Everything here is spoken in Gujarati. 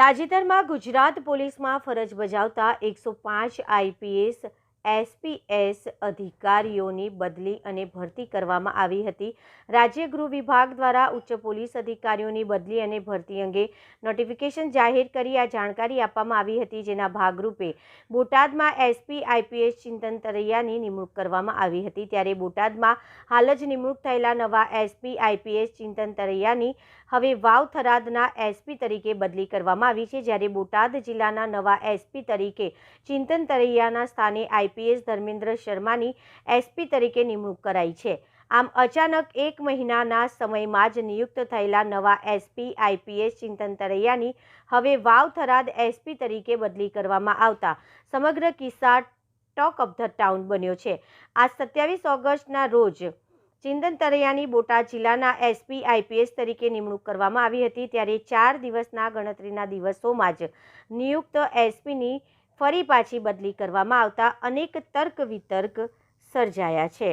તાજેતરમાં ગુજરાત પોલીસમાં ફરજ બજાવતા એકસો પાંચ આઈપીએસ એસપીએસ અધિકારીઓની બદલી અને ભરતી કરવામાં આવી હતી. રાજ્ય ગૃહ વિભાગ દ્વારા ઉચ્ચ પોલીસ અધિકારીઓની બદલી અને ભરતી અંગે નોટિફિકેશન જાહેર કરી આ જાણકારી આપવામાં આવી હતી, જેના ભાગરૂપે બોટાદમાં એસપી આઈપીએસ ચિંતન તરૈયાની નિમણૂક કરવામાં આવી હતી. ત્યારે બોટાદમાં હાલ જ નિમણૂક થયેલા નવા એસપી આઈપીએસ ચિંતન તરૈયાની હવે વાવ થરાદના એસપી તરીકે બદલી કરવામાં આવી છે. જ્યારે બોટાદ જિલ્લાના નવા એસપી તરીકે ચિંતન તરૈયાના સ્થાને આઈપીએસ ધર્મેન્દ્ર શર્માની એસપી તરીકે નિમણૂક કરાઈ છે. આમ અચાનક એક મહિનાના સમયમાં જ નિયુક્ત થયેલા નવા એસપી આઈપીએસ ચિંતન તરૈયાની હવે વાવ થરાદ એસપી તરીકે બદલી કરવામાં આવતા સમગ્ર કિસ્સા ટોક ઓફ ધ ટાઉન બન્યો છે. આ સત્યાવીસ ઓગસ્ટના રોજ ચિંતન તરૈયાની બોટાદ જિલ્લાના એસપી આઈપીએસ તરીકે નિમણૂક કરવામાં આવી હતી, ત્યારે ચાર દિવસના ગણતરીના દિવસોમાં જ નિયુક્ત એસપીની ફરી પાછી બદલી કરવામાં આવતા અનેક તર્ક વિતર્ક સર્જાયા છે.